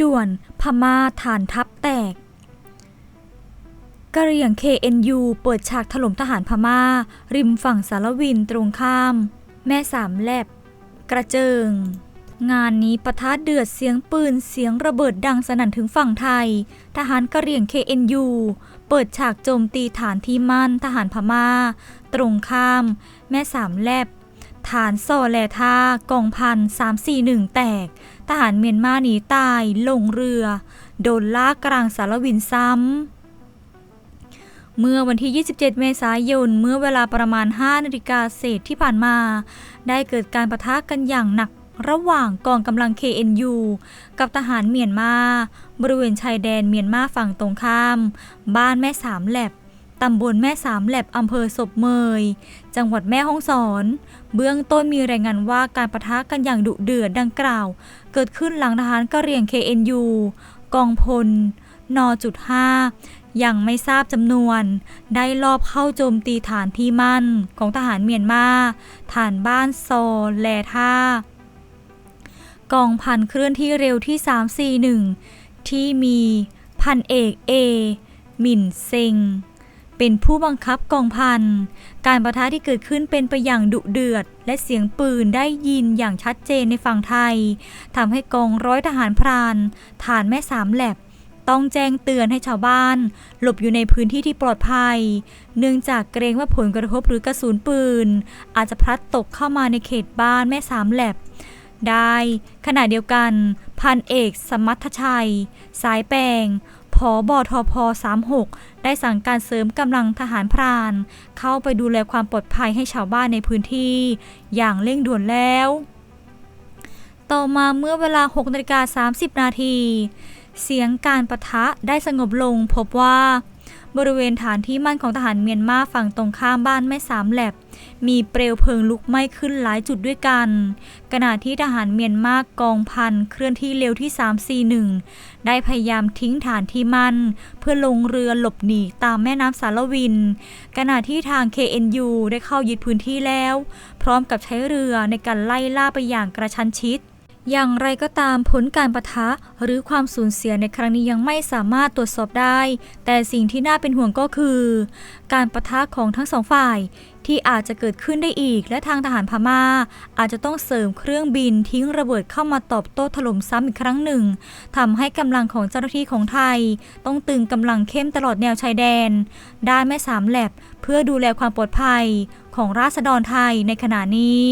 ด่วนพม่าฐานทัพแตกกะเหรี่ยง KNU เปิดฉากถล่มทหารพม่า ริมฝั่งสารวินตรงข้าม แม่สามแลบ กระเจิง งานนี้ปะทะเดือดเสียงปืนเสียงระเบิดดังสนั่นถึงฝั่งไทย ทหารกะเหรี่ยง KNU เปิดฉากโจมตีฐานที่มั่นทหารพม่า ตรงข้าม แม่สามแลบ ฐานโซแลท่ากองพัน341แตก ทหารเมียนมาหนีตายลงเรือ โดนลากกลางสารวินซ้ำ เมื่อวันที่ 27 เมษายน เมื่อเวลาประมาณ 5 นาฬิกาเศษที่ผ่านมา ได้เกิดการประทะกันอย่างหนักระหว่างกองกำลัง KNU กับทหารเมียนมา บริเวณชายแดนเมียนมาฝั่งตรงข้าม บ้านแม่สามแหลบ ตำบลแม่สามแหลบอำเภอศพเมย จังหวัดแม่ฮ่องสอน เบื้องต้นมีรายงานว่าการประทะกันอย่างดุเดือดดังกล่าว เกิดขึ้นหลังทหารกะเหรี่ยง KNU กองพล นจุด5ยังไม่ทราบจำนวน ได้ลอบเข้าโจมตีฐานที่มั่นของทหารเมียนมาฐานบ้านโซแลท่ากองพันเคลื่อนที่เร็วที่ 341 ที่มีพันเอกเอ หมิ่นเซง เป็นผู้บังคับกองพัน การประทะที่เกิดขึ้นเป็นไปอย่างดุเดือด และเสียงปืนได้ยินอย่างชัดเจนในฝั่งไทย ทำให้กองร้อยทหารพราน ฐานแม่สามแหลบต้องแจ้งเตือนให้ชาวบ้าน หลบอยู่ในพื้นที่ที่ปลอดภัย เนื่องจากเกรงว่าผลกระทบหรือกระสุนปืน อาจจะพลัดตกเข้ามาในเขตบ้านแม่สามแหลบได้ ขณะเดียวกัน พันเอก สมัทชัย สายแปง ผอบอทพ36 ได้สั่งการเสริมกำลังทหารพราน เข้าไปดูแลความปลอดภัยให้ชาวบ้านในพื้นที่ อย่างเร่งด่วนแล้ว ต่อมาเมื่อเวลา6นาฬิกา30 นาที เสียงการประทะได้สงบลงพบว่า บริเวณฐานที่มั่นของทหารเมียนมาฝั่งตรงข้ามบ้านแม่สามแหลบ มีเปลวเพลิงลุกไหม้ขึ้นหลายจุดด้วยกัน ขณะที่ทหารเมียนมากกองพันเคลื่อนที่เร็วที่ 341 ได้พยายามทิ้งฐานที่มั่น เพื่อลงเรือหลบหนีตามแม่น้ำสารวิน ขณะที่ทาง KNU ได้เข้ายึดพื้นที่แล้ว พร้อมกับใช้เรือในการไล่ล่าไปอย่างกระชั้นชิด อย่างไรก็ตามผลการประทะหรือความสูญเสียในครั้งนี้ยังไม่สามารถตรวจสอบได้ แต่สิ่งที่น่าเป็นห่วงก็คือ การประทะของทั้งสองฝ่ายที่อาจจะเกิดขึ้นได้อีก และทางทหารพม่า อาจจะต้องเสริมเครื่องบินทิ้งระเบิดเข้ามาตอบโต้ถล่มซ้ำอีกครั้งหนึ่งทำให้กำลังของเจ้าหน้าที่ของไทย ต้องตึงกำลังเข้มตลอดแนวชายแดน ด้านแม่สามแหลบเพื่อดูแลความปลอดภัยของราษฎรไทยในขณะนี้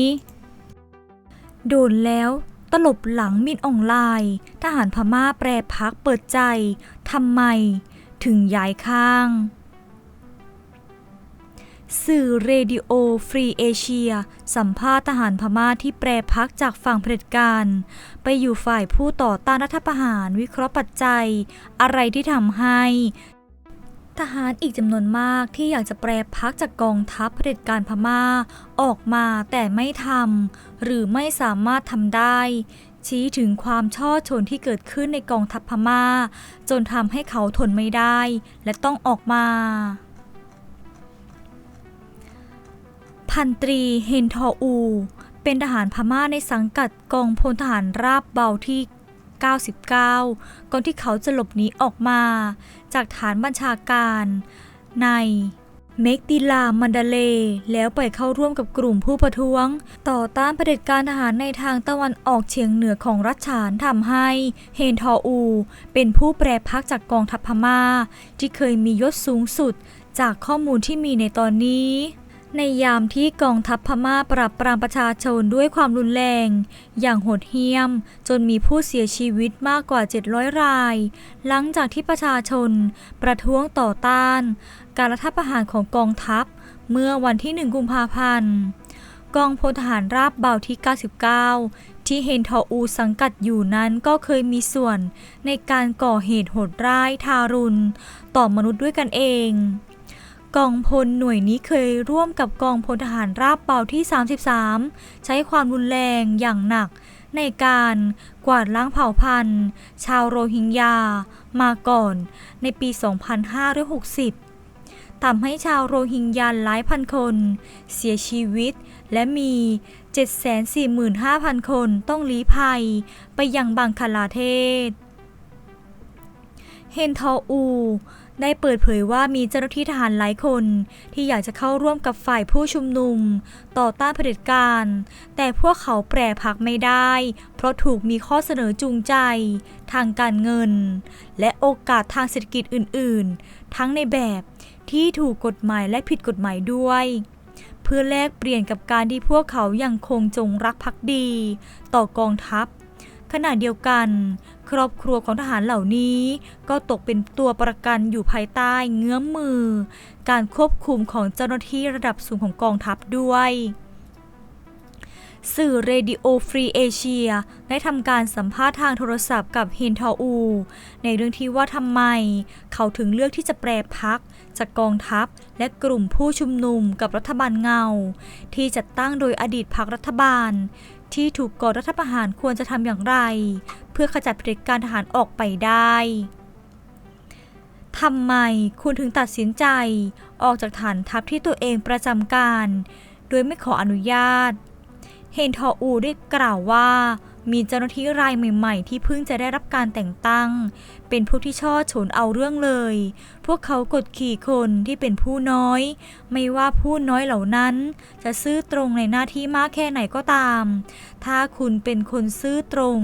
โดนแล้ว ตลบหลังมินออนไลน์ทหารพม่าแปรพักเปิดใจทำไม ถึงย้ายข้าง สื่อเรดิโอฟรีเอเชีย สัมภาษณ์ทหารพม่าที่แปรพักจากฝั่งเผด็จการ ไปอยู่ฝ่ายผู้ต่อต้านรัฐประหารวิเคราะห์ปัจจัย อะไรที่ทำให้ ทหารอีกจำนวนมากที่อยากจะแปรพักจากกองทัพเผด็จการพม่า ออกมาแต่ไม่ทำหรือไม่สามารถทำได้ ชี้ถึงความช่อชนที่เกิดขึ้นในกองทัพพม่า จนทำให้เขาทนไม่ได้ และต้องออกมา พันตรีเฮนทออู เป็นทหารพม่าในสังกัดกองพลทหารราบเบาที่ 99 ก่อนที่เขาจะหลบหนีออกมา จากฐานบัญชาการในเมกดิลามันดาเล แล้วไปเข้าร่วมกับกลุ่มผู้ประท้วง ต่อต้านเผด็จการทหารในทางตะวันออกเฉียงเหนือของรัฐฉานทำให้เฮนทออู เป็นผู้แปรพักจากกองทัพพม่า ที่เคยมียศสูงสุดจากข้อมูลที่มีในตอนนี้ ในยามที่กองทัพพม่าปราบปรามประชาชนด้วยความรุนแรง อย่างโหดเหี้ยม จนมีผู้เสียชีวิตมากกว่า 700 ราย หลังจากที่ประชาชนประท้วงต่อต้าน การรัฐประหารของกองทัพเมื่อวันที่ 1 กุมภาพันธ์ กองพลทหารราบเบาที่ 99 ที่เฮนทออูสังกัดอยู่นั้นก็เคยมีส่วนในการก่อเหตุโหดร้ายทารุณ ต่อมนุษย์ด้วยกันเอง กองพลหน่วยนี้เคยร่วมกับกองพลทหารราบเบาที่ 33 ใช้ความรุนแรงอย่างหนัก ในการกวาดล้างเผ่าพันธุ์ ชาวโรฮิงญา มาก่อนในปี 2560 ทำให้ชาวโรฮิงญาหลายพันคน เสียชีวิตและมี 745,000 คนต้องลี้ภัยไปยังบังคลาเทศ เฮนทออู ได้เปิดเผยว่ามีเจ้าหน้าที่ทหารหลายคน ที่อยากจะเข้าร่วมกับฝ่ายผู้ชุมนุม ต่อต้านเผด็จการ แต่พวกเขาแปรพักไม่ได้ เพราะถูกมีข้อเสนอจูงใจ ทางการเงิน และโอกาสทางเศรษฐกิจอื่น ๆ ทั้งในแบบที่ถูกกฎหมายและผิดกฎหมายด้วย เพื่อแลกเปลี่ยนกับการที่พวกเขายังคงจงรักภักดี ต่อกองทัพ ขณะเดียวกัน ครอบครัวของทหารเหล่านี้ก็ตกเป็นตัวประกันอยู่ภายใต้เงื้อมมือ การควบคุมของเจ้าหน้าที่ระดับสูงของกองทัพด้วยสื่อเรดิโอฟรีเอเชียได้ทำการสัมภาษณ์ทางโทรศัพท์กับเฮนทออู ในเรื่องที่ว่าทำไม เขาถึงเลือกที่จะแปรพัก จากกองทัพและกลุ่มผู้ชุมนุมกับรัฐบาลเงา ที่จัดตั้งโดยอดีตพรรครัฐบาล ที่ถูกก่อรัฐประหารควรจะทำอย่างไร เพื่อขจัดเผด็จการทหารออกไปได้ทำไมคุณถึงตัดสินใจออกจากฐานทัพที่ตัวเองประจำการ โดยไม่ขออนุญาต เฮนทออูได้กล่าวว่า มีเจ้าหน้าที่รายใหม่ ๆ ที่เพิ่งจะได้รับการแต่งตั้ง เป็นผู้ที่ช่อฉนเอาเรื่องเลย พวกเขากดขี่คนที่เป็นผู้น้อย ไม่ว่าผู้น้อยเหล่านั้น จะซื่อตรงในหน้าที่มากแค่ไหนก็ตาม ถ้าคุณเป็นคนซื่อตรง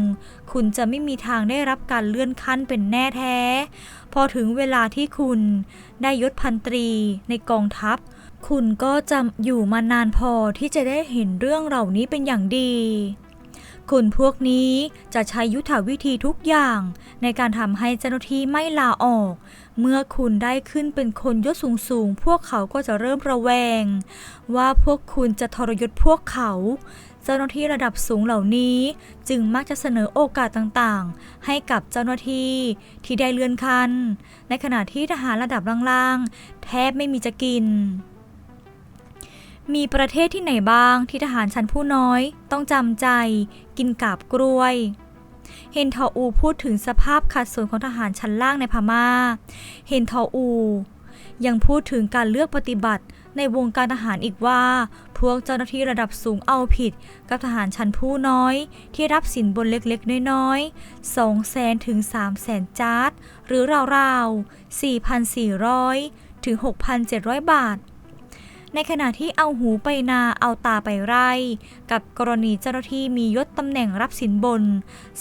คุณจะไม่มีทางได้รับการเลื่อนขั้นเป็นแน่แท้ พอถึงเวลาที่คุณได้ยศพันตรีในกองทัพคุณก็จะอยู่มานานพอที่จะได้เห็นเรื่องเหล่านี้เป็นอย่างดี คนพวกนี้จะใช้ยุทธวิธีทุกอย่างในการทำให้เจ้าหน้าที่ไม่ลาออก เมื่อคุณได้ขึ้นเป็นคนยศสูงๆ พวกเขาก็จะเริ่มระแวง ว่าพวกคุณจะทรยศพวกเขา เจ้าหน้าที่ระดับสูงเหล่านี้ จึงมักจะเสนอโอกาสต่างๆ ให้กับเจ้าหน้าที่ที่ได้เลื่อนขั้น ในขณะที่ทหารระดับล่างๆ แทบไม่มีจะกิน มีประเทศที่ไหนบ้างที่ทหารชั้นผู้น้อย ต้องจำใจ กินกาบกล้วย เฮนทออูพูดถึงสภาพขัดสนของทหารชั้นล่างในพม่า เฮนทออู ยังพูดถึงการเลือกปฏิบัติในวงการทหารอีกว่า พวกเจ้าหน้าที่ระดับสูงเอาผิด กับทหารชั้นผู้น้อย ที่รับสินบนเล็กๆ น้อยๆ2แสนถึง3แสนจาร์ดหรือราวๆ4,400 ถึง 6,700 บาท ในขณะที่เอาหูไปนาเอาตาไปไร่ กับกรณีเจ้าหน้าที่มียศตำแหน่งรับสินบน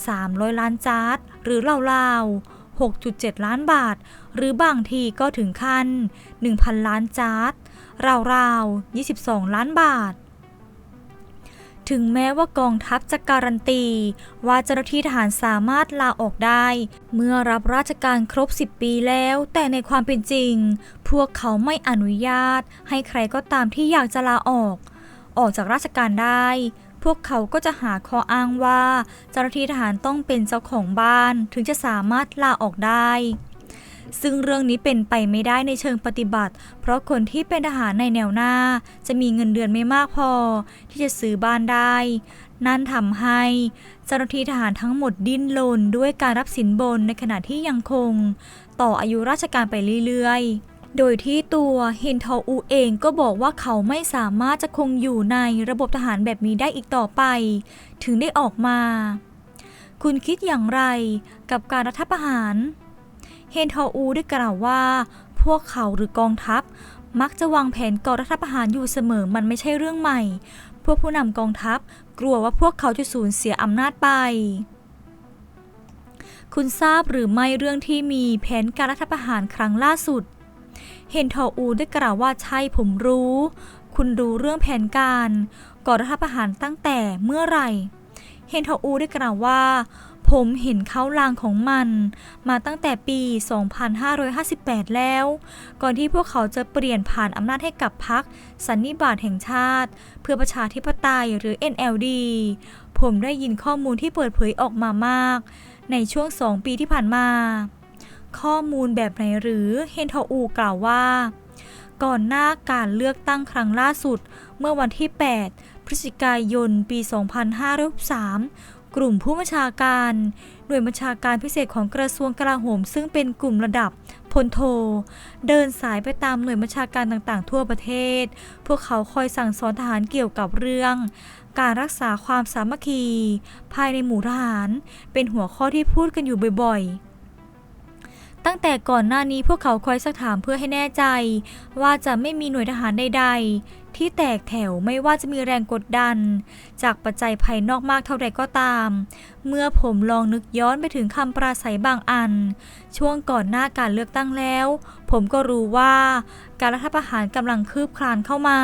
300 ล้านจาร์ดหรือราวๆ 6.7 ล้านบาท หรือบางทีก็ถึงขั้น 1,000 ล้านจาร์ดราวๆ 22 ล้านบาท ถึงแม้ว่ากองทัพจะการันตี ว่าเจ้าหน้าที่ทหารสามารถลาออกได้ เมื่อรับราชการครบ 10 ปีแล้ว แต่ในความเป็นจริง พวกเขาไม่อนุญาต ให้ใครก็ตามที่อยากจะลาออก ออกจากราชการได้ พวกเขาก็จะหาข้ออ้างว่า เจ้าหน้าที่ทหารต้องเป็นเจ้าของบ้านถึงจะสามารถลาออกได้ ซึ่งเรื่องนี้เป็นไปไม่ได้ในเชิงปฏิบัติ เพราะคนที่เป็นทหารในแนวหน้า จะมีเงินเดือนไม่มากพอ ที่จะซื้อบ้านได้ นั่นทำให้เจ้าหน้าที่ทหารทั้งหมดดิ้นรนด้วยการรับสินบนในขณะที่ยังคง ต่ออายุราชการไปเรื่อยๆโดยที่ตัวเฮนทออูเองก็บอกว่าเขาไม่สามารถจะคงอยู่ในระบบทหารแบบนี้ได้อีกต่อไป ถึงได้ออกมา คุณคิดอย่างไรกับการรัฐประหาร เฮนทออูได้กล่าวว่า พวกเขาหรือกองทัพ มักจะวางแผนก่อรัฐประหารอยู่เสมอมันไม่ใช่เรื่องใหม่ พวกผู้นำกองทัพกลัวว่าพวกเขาจะสูญเสียอำนาจไป คุณทราบหรือไม่เรื่องที่มีแผนการรัฐประหารครั้งล่าสุด เฮนทออูได้กล่าวว่าใช่ผมรู้ คุณรู้เรื่องแผนการก่อรัฐประหารตั้งแต่เมื่อไหร่ เฮนทออูได้กล่าวว่า ผมเห็นเขาลางของมัน มาตั้งแต่ปี 2558 แล้ว ก่อนที่พวกเขาจะเปลี่ยนผ่านอำนาจให้กับพรรคสันนิบาตแห่งชาติ เพื่อประชาธิปไตยหรือ NLD ผมได้ยินข้อมูลที่เปิดเผยออกมามาก ในช่วงสองปีที่ผ่านมา ข้อมูลแบบไหนหรือเฮนทออูกล่าวว่า ก่อนหน้าการเลือกตั้งครั้งล่าสุด เมื่อวันที่ 8 พฤศจิกายน ปี 2563 กลุ่มผู้บัญชาการ หน่วยบัญชาการพิเศษของกระทรวงกลาโหม ซึ่งเป็นกลุ่มระดับพลโท เดินสายไปตามหน่วยบัญชาการต่างๆ ทั่วประเทศ พวกเขาคอยสั่งสอนทหารเกี่ยวกับเรื่อง การรักษาความสามัคคี ภายในหมู่ทหาร เป็นหัวข้อที่พูดกันอยู่บ่อยๆ ตั้งแต่ก่อนหน้านี้พวกเขาคอยสักถามเพื่อให้แน่ใจ ว่าจะไม่มีหน่วยทหารใดๆ ที่แตกแถวไม่ว่าจะมีแรงกดดัน จากปัจจัยภายนอกมากเท่าใดก็ตาม เมื่อผมลองนึกย้อนไปถึงคำปราศัยบางอัน ช่วงก่อนหน้าการเลือกตั้งแล้ว ผมก็รู้ว่าการรัฐประหารกำลังคืบคลานเข้ามา